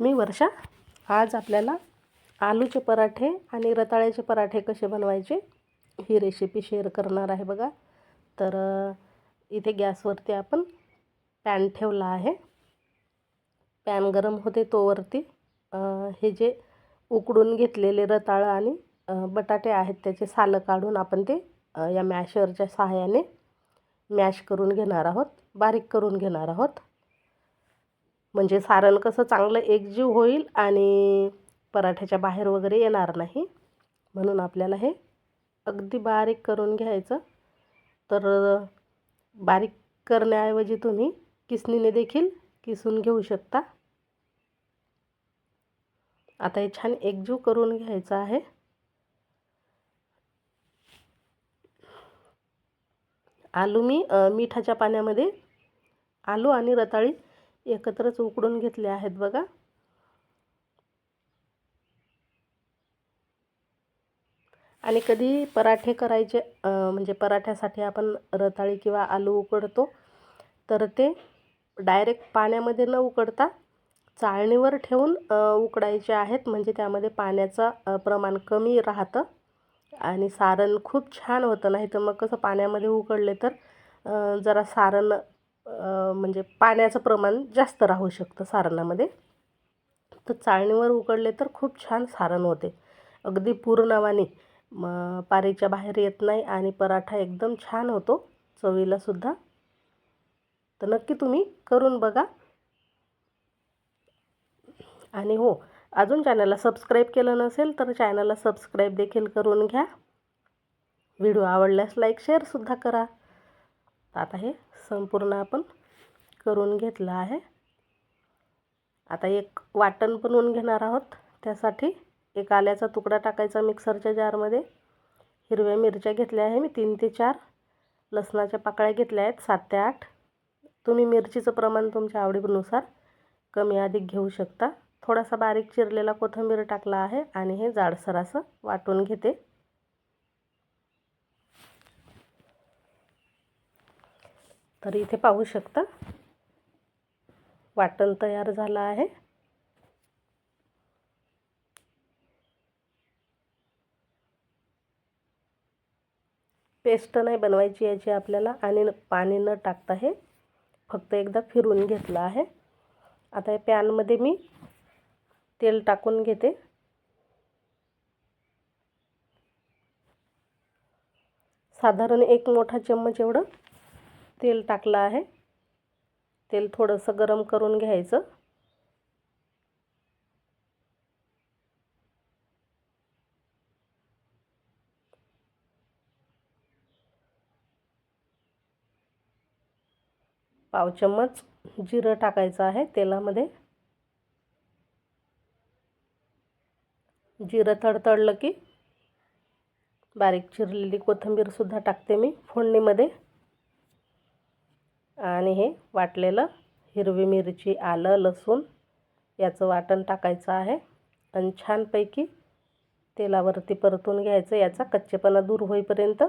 मी वर्षा. आज आपल्याला आलूचे पराठे आणि रताळ्याचे पराठे कसे बनवायचे ही रेसिपी शेअर करणार आहे बघा. तर इथे गॅसवरती आपण पॅन ठेवला आहे. पॅन गरम होते तोवरती हे जे उकडून घेतलेले रताळं आणि बटाटे आहेत त्याचे सालं काढून आपण ते या मॅशरच्या सहाय्याने मॅश करून घेणार आहोत बारीक करून घेणार आहोत. म्हणजे सारण कसं चांगलं एकजीव होईल आणि पराठ्याच्या बाहेर वगैरे येणार नाही. म्हणून आपल्याला हे अगदी बारीक करून घ्यायचं. तर बारीक करण्याऐवजी तुम्ही किसणीने देखील किसून घेऊ शकता. आता हे छान एकजीव करून घ्यायचं आहे. आलू मी मिठाच्या पाण्यामध्ये आलू आणि रताळी एकत्रच उकडून घेतले आहेत बघा. आणि कधी पराठे करायचे म्हणजे पराठ्यासाठी आपण रताळी किंवा आलू उकडतो तर ते डायरेक्ट पाण्यामध्ये न उकडता चाळणीवर ठेवून उकडायचे आहेत. म्हणजे त्यामध्ये पाण्याचं प्रमाण कमी राहतं आणि सारण खूप छान होतं. नाही तर मग कसं पाण्यामध्ये उकडले तर जरा सारण म्हणजे पाण्याचं प्रमाण जास्त राहू शकतं सारणामध्ये. तर चाळणीवर उकडले तर खूप छान सारण होते. अगदी पूर्णवानी मग पारीच्या बाहेर येत नाही आणि पराठा एकदम छान होतो चवीलासुद्धा तर नक्की तुम्ही करून बघा. आणि हो अजून चॅनलला सबस्क्राईब केलं नसेल तर चॅनलला सबस्क्राईब देखील करून घ्या. व्हिडिओ आवडल्यास लाईक शेअरसुद्धा करा. आता हे संपूर्ण आपण करून घेतलं आहे. आता एक वाटण बनवून घेणार आहोत. त्यासाठी एक आल्याचा तुकडा टाकायचा मिक्सरच्या जारमध्ये. हिरव्या मिरच्या घेतल्या आहे मी तीन ते चार. लसणाच्या पाकळ्या घेतल्या आहेत सात ते आठ. तुम्ही मिरचीचं प्रमाण तुमच्या आवडीनुसार कमी अधिक घेऊ शकता. थोडासा बारीक चिरलेला कोथिंबीर टाकला आहे आणि हे जाडसर असं वाटून घेते. तर इथे पाहू शकता. वाटण तयार झालं आहे. पेस्ट नाही बनवायची याची आपल्याला आणि पाणी न टाकता हे फक्त एकदा फिरून घेतलं आहे. आता या पॅनमध्ये मी तेल टाकून घेते. साधारण एक मोठा चम्मच एवढं. तेल टाकलं आहे. तेल थोडंसं गरम करून घ्यायचं. पाव चम्मच जिरं टाकायचं आहे तेलामध्ये. जिरं तडतडलं की बारीक चिरलेली कोथिंबीरसुद्धा टाकते मी फोडणीमध्ये. आणि हे वाटलेलं हिरवी मिरची आलं लसूण याचं वाटण टाकायचं आहे. आणि छानपैकी तेलावरती परतून घ्यायचं. याचा कच्चेपणा दूर होईपर्यंत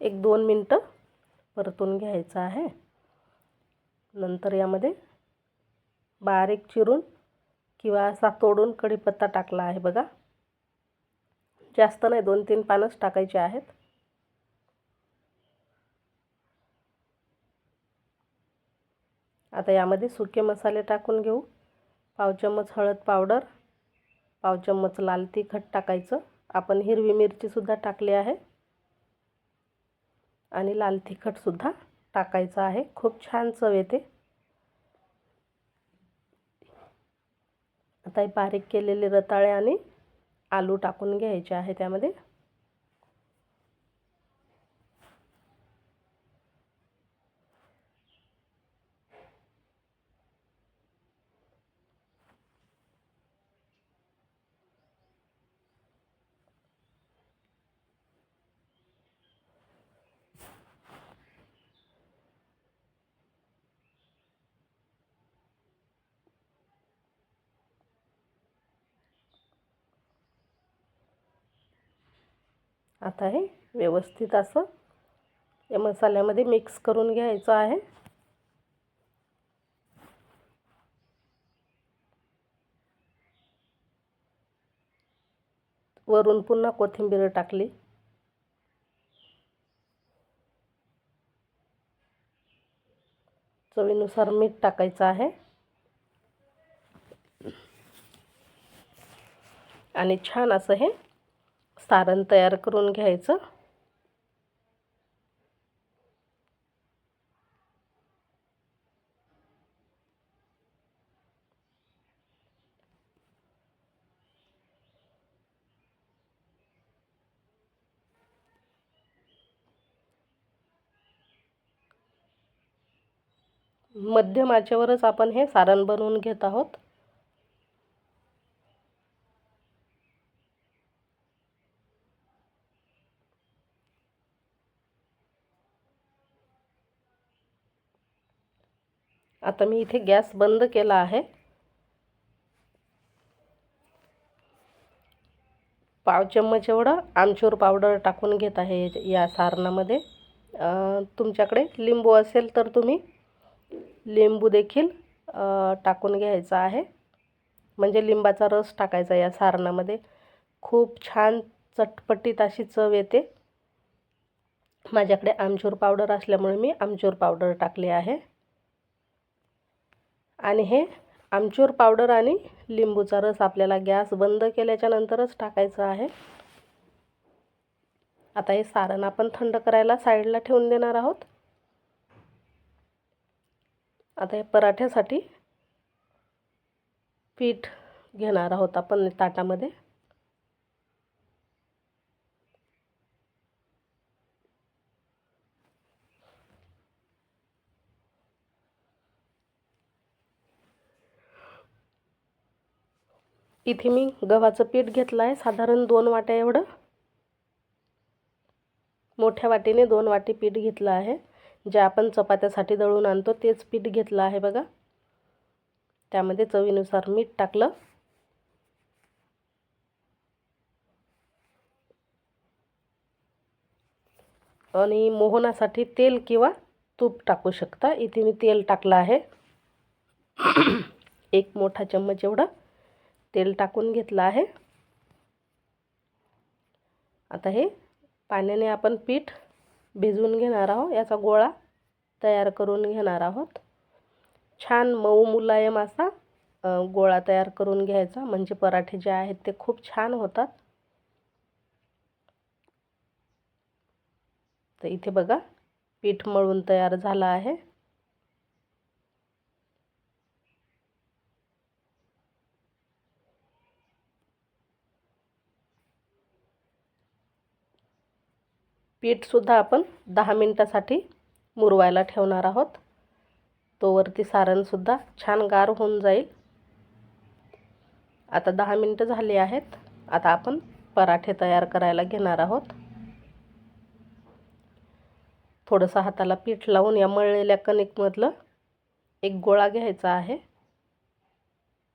एक दोन मिनटं परतून घ्यायचं आहे. नंतर यामध्ये बारीक चिरून किंवा असा तोडून कढीपत्ता टाकला आहे बघा. जास्त नाही दोन तीन पानंच टाकायचे आहेत. आता यामध्ये सुके मसाले टाकून घेऊ. पाव चम्मच हळद पावडर पाव चम्मच लाल तिखट टाकायचं. आपण हिरवी मिरचीसुद्धा टाकली आहे. आणि लाल तिखटसुद्धा टाकायचं आहे. खूप छान चव येते. आता हे बारीक केलेले रताळे आणि आलू टाकून घ्यायचे आहे त्यामध्ये. आता हे व्यवस्थित असं या मसाल्यामध्ये मिक्स करून घ्यायचं आहे. वरून पुन्हा कोथिंबीर टाकली. चवीनुसार मीठ टाकायचं आहे. आणि छान असं हे सारण तयार करून घ्यायचं. मध्यम आचेवरच आपण हे सारण बनवून घेत आहोत. आता मी इथे गॅस बंद केला आहे. पाव चम्मच एवढं आमचूर पावडर टाकून घेत आहे या सारणामध्ये. तुमच्याकडे लिंबू असेल तर तुम्ही लिंबू देखील टाकून घ्यायचा आहे. म्हणजे लिंबाचा रस टाकायचा या सारणामध्ये. खूप छान चटपटीत अशी चव येते. माझ्याकडे आमचूर पावडर असल्यामुळे मी आमचूर पावडर टाकली आहे. आणि हे आमचूर पावडर आणि लिंबूचा रस आपल्याला गॅस बंद केल्याच्या नंतरच टाकायचं आहे. आता हे सारण आपण थंड करायला साईडला ठेवून देणार आहोत. आता हे पराठ्यासाठी पीठ घेणार आहोत आपण ताटामध्ये. इथे मी गव्हाचं पीठ घेतलं आहे साधारण दोन वाट्या एवढं. मोठ्या वाटीने दोन वाटी पीठ घेतलं आहे. जे आपण चपात्यासाठी दळून आणतो तेच पीठ घेतलं आहे बघा. त्यामध्ये चवीनुसार मीठ टाकलं. आणि मोहनासाठी तेल किंवा तूप टाकू शकता. इथे मी तेल टाकलं आहे. एक मोठा चम्मच एवढं. तेल टाकून घेतलं आहे. आता हे पाण्याने आपण पीठ भिजवून घेणार आहोत. याचा गोळा तयार करून घेणार आहोत. छान मऊ मुलायम असा गोळा तयार करून घ्यायचा. म्हणजे पराठे जे आहेत ते खूप छान होतात. तर इथे बघा पीठ मळून तयार झालं आहे. पीठसुद्धा आपण दहा मिनटासाठी मुरवायला ठेवणार आहोत. तोवरती सारणसुद्धा छान गार होऊन जाईल. आता दहा मिनटं झाली आहेत. आता आपण पराठे तयार करायला घेणार आहोत. थोडंसं हाताला पीठ लावून या मळलेल्या कणिकमधलं एक गोळा घ्यायचा आहे.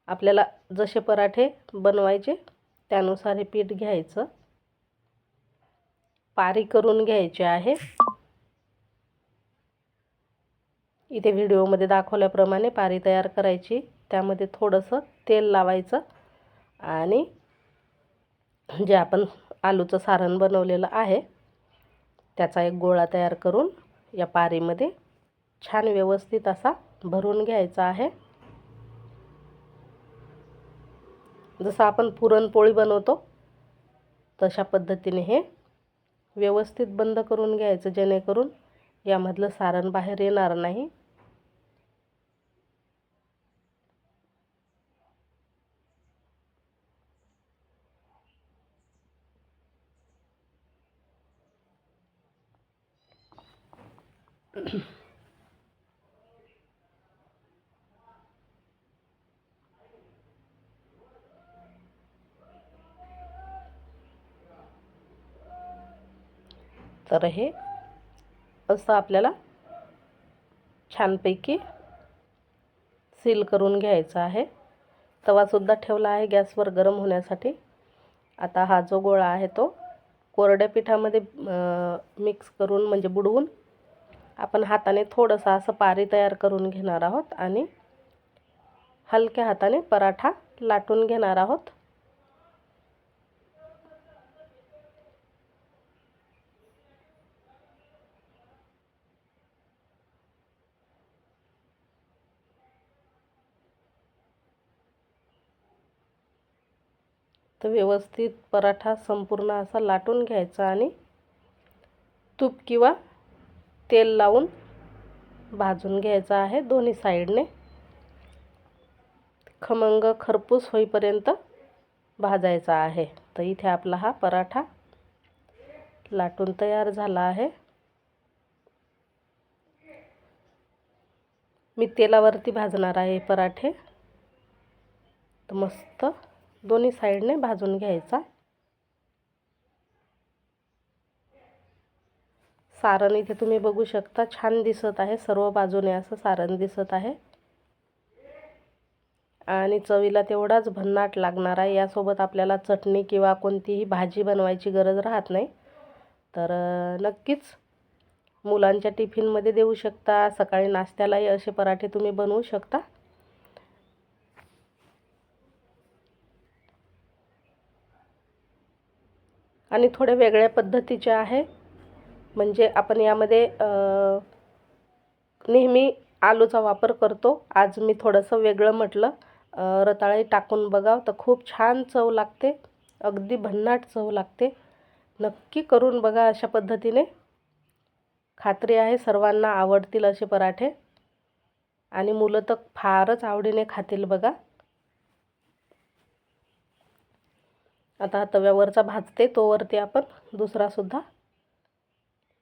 आपल्याला जसे पराठे बनवायचे त्यानुसार हे पीठ घ्यायचं. पारी करून घ्यायची आहे. इथे व्हिडिओमध्ये दाखवल्याप्रमाणे पारी तयार करायची. त्यामध्ये थोडंसं तेल लावायचं आणि जे आपण आलूचं सारण बनवलेलं आहे त्याचा एक गोळा तयार करून या पारीमध्ये छान व्यवस्थित असा भरून घ्यायचा आहे. जसं आपण पुरणपोळी बनवतो तशा पद्धतीने हे व्यवस्थित बंद करून घ्यायचं जेणेकरून यामधलं सारण बाहेर येणार नाही. तर हे असं आपल्याला छानपैकी सील करून घ्यायचं आहे. तवासुद्धा ठेवला आहे गॅसवर गरम होण्यासाठी. आता हा जो गोळा आहे तो कोरड्या पिठामध्ये मिक्स करून म्हणजे बुडवून आपण हाताने थोडंसं असं पारी तयार करून घेणार आहोत आणि हलक्या हाताने पराठा लाटून घेणार आहोत. असं व्यवस्थित पराठा संपूर्ण असा लाटून घ्यायचा आणि तूप किंवा तेल लावून भाजून घ्यायचं आहे दोन्ही साईडने. खमंग खरपूस होईपर्यंत भाजायचा आहे. तर इथे आपला हा पराठा लाटून तयार झाला आहे. मी तेलावरती भाजणार आहे पराठे. तर मस्त दोन्ही साईडने भाजून घ्यायचा. सारण इथे तुम्ही बघू शकता छान दिसत आहे. सर्व बाजूने असं सारण दिसत आहे. आणि चवीला तेवढाच भन्नाट लागणार आहे. यासोबत आपल्याला चटणी किंवा कोणतीही भाजी बनवायची गरज राहत नाही. तर नक्कीच मुलांच्या टिफिनमध्ये देऊ शकता. सकाळी नाश्त्यालाही असे पराठे तुम्ही बनवू शकता. आणि थोड्या वेगळ्या पद्धतीच्या आहे म्हणजे आपण यामध्ये नेहमी आलूचा वापर करतो. आज मी थोडंसं वेगळं म्हटलं. रताळे टाकून बघाव तर खूप छान चव लागते. अगदी भन्नाट चव लागते. नक्की करून बघा अशा पद्धतीने. खात्री आहे सर्वांना आवडतील असे पराठे. आणि मुलं तर फारच आवडीने खातील बघा. आता तव्यावरचा भाजते तोवरती आपण दुसरासुद्धा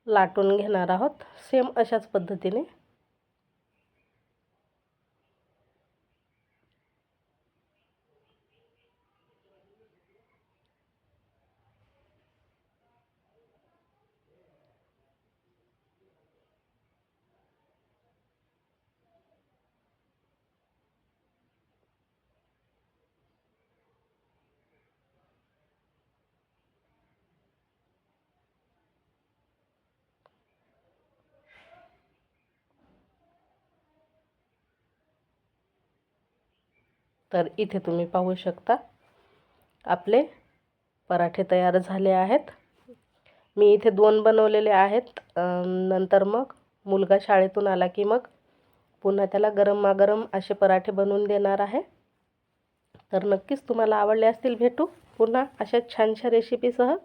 लाटून घेणार आहोत. सेम अशाच पद्धतीने. तर इथे तुम्ही पाहू शकता. आपले पराठे तयार झाले आहेत. मी इथे दोन बनवलेले आहेत. नंतर मग मुलगा शाळेतून आला की मग पुन्हा त्याला गरमागरम असे पराठे बनवून देणार आहे. तर नक्कीच तुम्हाला आवडले असतील भेटू. पुन्हा अशा छानशा रेसिपीसह